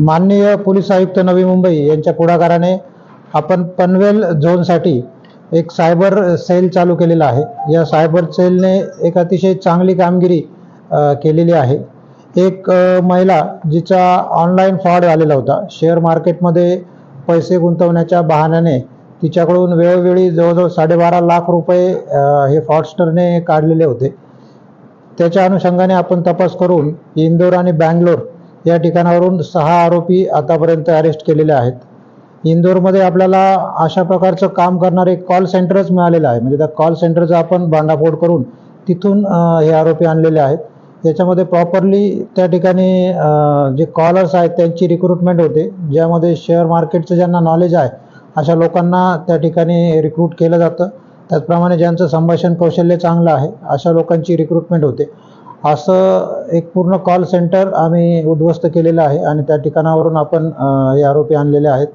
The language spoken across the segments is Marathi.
माननीय पोलीस आयुक्त नवी मुंबई यांच्या पुढाकाराने आपण पनवेल झोनसाठी एक सायबर सेल चालू केलेला आहे. या सायबर सेलने एक अतिशय चांगली कामगिरी केलेली आहे. एक महिला जिचा ऑनलाईन फ्रॉड झालेला होता. शेअर मार्केटमध्ये पैसे गुंतवण्याच्या बहाण्याने तिच्याकडून वेळोवेळी जवळजवळ साडेबारा लाख रुपये हे फ्रॉडस्टरने काढलेले होते. त्याच्या अनुषंगाने आपण तपास करून इंदोर आणि बँगलोर या ठिकाणावरून सहा आरोपी आतापर्यंत अरेस्ट केलेले आहेत. इंदोरमध्ये आपल्याला अशा प्रकारचं काम करणारे कॉल सेंटरच मिळालेलं आहे म्हणजे त्या कॉल सेंटरचा आपण भांडाफोड करून तिथून हे आरोपी आणलेले आहेत. याच्यामध्ये प्रॉपरली त्या ठिकाणी जे कॉलर्स आहेत त्यांची रिक्रुटमेंट होते. ज्यामध्ये शेअर मार्केटचं ज्यांना नॉलेज आहे अशा लोकांना त्या ठिकाणी रिक्रूट केलं जातं. त्याचप्रमाणे ज्यांचं संभाषण कौशल्य चांगलं आहे अशा लोकांची रिक्रुटमेंट होते. असं एक पूर्ण कॉल सेंटर आम्ही उद्ध्वस्त केलेलं आहे आणि त्या ठिकाणावरून आपण हे आरोपी आणलेले आहेत.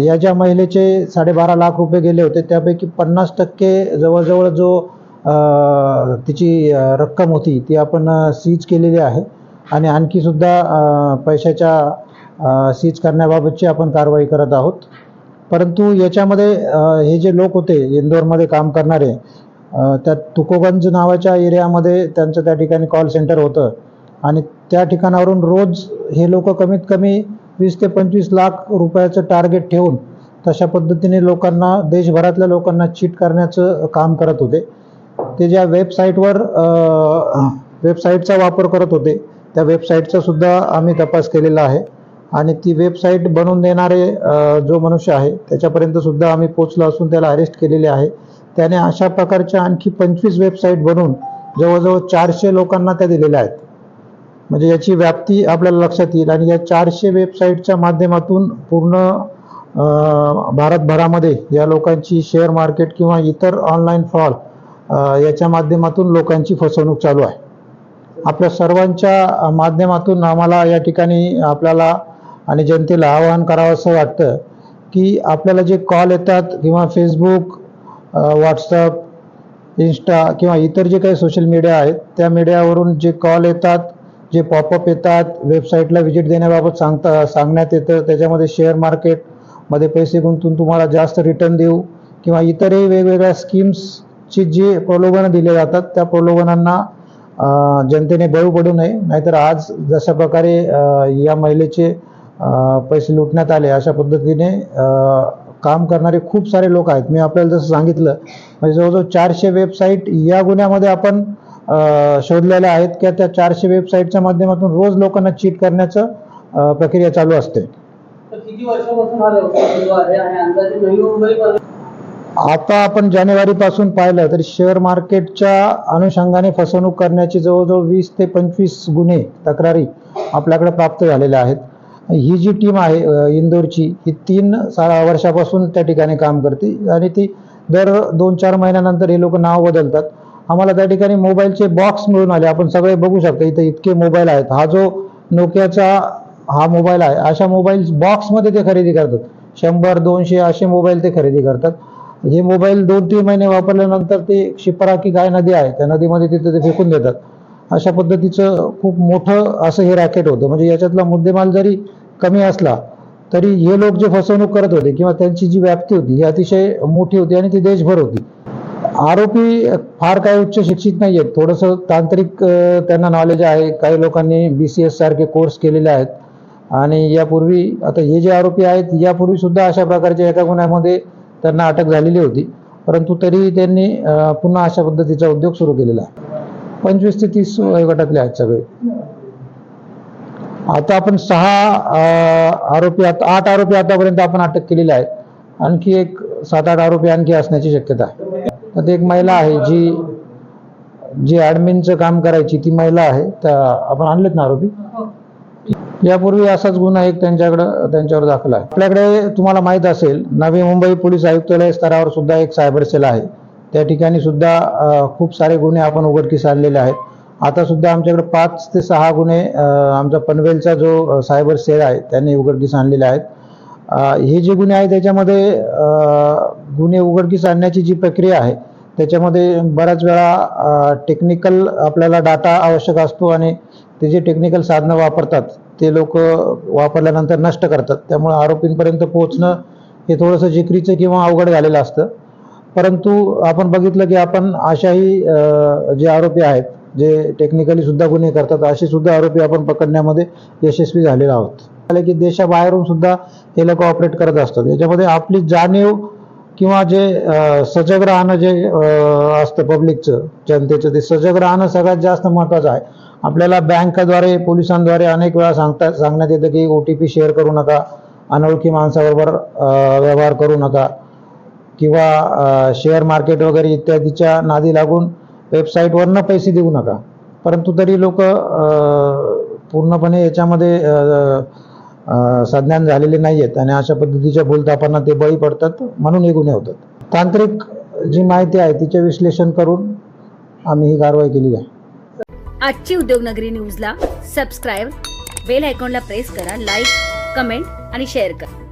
या ज्या महिलेचे साडेबारा लाख रुपये गेले होते त्यापैकी पन्नास टक्के जवळजवळ जो तिची रक्कम होती ती आपण सीज केलेली आहे. आणि आणखीसुद्धा पैशाच्या सीज करण्याबाबतची आपण कारवाई करत आहोत. परंतु याच्यामध्ये हे जे लोक होते इंदोरमध्ये काम करणारे त्या तुकोगंज नावाच्या एरियामध्ये त्यांचं त्या ठिकाणी कॉल सेंटर होतं. आणि त्या ठिकाणावरून रोज हे लोक कमीत कमी वीस ते पंचवीस लाख रुपयाचं टार्गेट ठेवून तशा पद्धतीने लोकांना देशभरातल्या लोकांना चीट करण्याचं काम करत होते. ते ज्या वेबसाईटवर वेबसाईटचा वापर करत होते त्या वेबसाईटचा सुद्धा आम्ही तपास केलेला आहे. आणि ती वेबसाईट बनवून देणारे जो मनुष्य आहे त्याच्यापर्यंत सुद्धा आम्ही पोचलो असून त्याला अरेस्ट केलेले आहे. त्याने अशा प्रकारच्या आणखी पंचवीस वेबसाईट बनवून जवळजवळ चारशे लोकांना त्या दिलेल्या आहेत. म्हणजे याची व्याप्ती आपल्याला लक्षात येईल आणि या चारशे वेबसाईटच्या माध्यमातून पूर्ण भारतभरामध्ये या लोकांची शेअर मार्केट किंवा इतर ऑनलाईन फ्रॉड याच्या माध्यमातून लोकांची फसवणूक चालू आहे. आपल्या सर्वांच्या माध्यमातून आम्हाला या ठिकाणी आपल्याला आणि जनतेला आवाहन करावं असं वाटतं की आपल्याला जे कॉल येतात किंवा फेसबुक व्हॉट्सअप इन्स्टा किंवा इतर जे काही सोशल मीडिया आहेत त्या मीडियावरून जे कॉल येतात जे पॉपअप येतात वेबसाईटला व्हिजिट देण्याबाबत सांगता सांगण्यात येतं. त्याच्यामध्ये शेअर मार्केटमध्ये पैसे गुंतवून तुम्हाला जास्त रिटर्न देऊ किंवा इतरही वेगवेगळ्या स्कीम्सची जी प्रलोभनं दिले जातात त्या प्रलोभनांना जनतेने बळू पडू नये. नाहीतर आज जशा प्रकारे या महिलेचे पैसे लुटण्यात आले अशा पद्धतीने काम करणारे खूप सारे लोक आहेत. मी आपल्याला जसं सांगितलं म्हणजे जवळजवळ चारशे वेबसाईट या गुन्ह्यामध्ये आपण शोधलेल्या आहेत की त्या चारशे वेबसाईटच्या माध्यमातून रोज लोकांना चीट करण्याचं प्रक्रिया चालू असते. आता आपण जानेवारीपासून पाहिलं तर शेअर मार्केटच्या अनुषंगाने फसवणूक करण्याची जवळजवळ वीस ते पंचवीस गुन्हे तक्रारी आपल्याकडे प्राप्त झालेल्या आहेत. ही जी टीम आहे इंदोरची ही तीन सा वर्षापासून त्या ठिकाणी काम करते. आणि ती दर दोन चार महिन्यानंतर हे लोक नाव बदलतात. आम्हाला त्या ठिकाणी मोबाईलचे बॉक्स मिळून आले. आपण सगळे बघू शकता इथे इतके मोबाईल आहेत. हा जो नोकियाचा हा मोबाईल आहे अशा मोबाईल बॉक्समध्ये ते खरेदी करतात. शंभर दोनशे असे मोबाईल ते खरेदी करतात. हे मोबाईल दोन तीन महिने वापरल्यानंतर ते शिपरा की काय नदी आहे. त्या नदीमध्ये तिथे ते फेकून देतात. अशा पद्धतीचं खूप मोठं असं हे रॅकेट होतं. म्हणजे याच्यातला मुद्देमाल जरी कमी असला तरी हे लोक जे फसवणूक करत होते किंवा त्यांची जी व्याप्ती होती ही अतिशय मोठी होती आणि ती देशभर होती. आरोपी फार काही उच्च शिक्षित नाही आहेत थोडंसं तांत्रिक त्यांना नॉलेज आहे. काही लोकांनी बी सी एस सारखे कोर्स केलेले आहेत. आणि यापूर्वी आता हे जे आरोपी आहेत यापूर्वी सुद्धा अशा प्रकारच्या एका गुन्ह्यामध्ये त्यांना अटक झालेली होती. परंतु तरी त्यांनी पुन्हा अशा पद्धतीचा उद्योग सुरू केलेला आहे. पंचवीस ते तीस वयोगटातले आहेत सगळे. आता आपण सहा आरोपी आता आठ आरोपी आतापर्यंत आपण अटक केलेले आहेत आणखी एक सात आठ आरोपी आणखी असण्याची शक्यता आहे. तर एक महिला आहे जी जी ॲडमिनचं काम करायची ती महिला आहे. त्या आपण आणलेत ना आरोपी? यापूर्वी असाच गुन्हा एक त्यांच्याकडं त्यांच्यावर दाखल आहे. आपल्याकडे तुम्हाला माहीत असेल नवी मुंबई पोलीस आयुक्तालय स्तरावर सुद्धा एक सायबर सेल आहे. त्या ठिकाणी सुद्धा खूप सारे गुन्हे आपण उघडकीस आणलेले आहेत. आता सुद्धा आमच्याकडे पाच ते सहा गुन्हे आमचा पनवेलचा जो सायबर सेल आहे त्यांनी उघडकीस आणलेले आहेत. हे जे गुन्हे आहेत त्याच्यामध्ये गुन्हे उघडकीस आणण्याची जी प्रक्रिया आहे त्याच्यामध्ये बऱ्याच वेळा टेक्निकल आपल्याला डाटा आवश्यक असतो आणि ते जे टेक्निकल साधनं वापरतात ते लोक वापरल्यानंतर नष्ट करतात. त्यामुळे आरोपींपर्यंत पोहोचणं हे थोडंसं जिकरीचं किंवा अवघड झालेलं असतं. परंतु आपण बघितलं की आपण अशाही जे आरोपी आहेत जे टेक्निकली सुद्धा गुन्हे करतात असे सुद्धा आरोपी आपण पकडण्यामध्ये यशस्वी झालेलो आहोत. आले की देशाबाहेरून सुद्धा हे लोक ऑपरेट करत असतात. याच्यामध्ये आपली जाणीव किंवा जे सजग राहणं जे असतं पब्लिकचं जनतेचं ते सजग राहणं सगळ्यात जास्त महत्त्वाचं आहे. आपल्याला बँकाद्वारे पोलिसांद्वारे अनेक वेळा सांगता सांगण्यात येतं की ओ टी पी शेअर करू नका अनोळखी माणसाबरोबर व्यवहार करू नका. किंवा शेअर मार्केट वगैरे इत्यादीच्या नादी लागून वेबसाईटवरनं पैसे देऊ नका. परंतु तरी लोक पूर्णपणे याच्यामध्ये संज्ञान झालेले नाही आहेत आणि अशा पद्धतीच्या बोलतापांना ते बळी पडतात म्हणून हे गुन्हे होतात. तांत्रिक जी माहिती आहे तिचे विश्लेषण करून आम्ही ही कारवाई केली आहे. आजची उद्योगनगरी न्यूजला सबस्क्राईब बेल आयकॉनला प्रेस करा लाईक कमेंट आणि शेअर करा.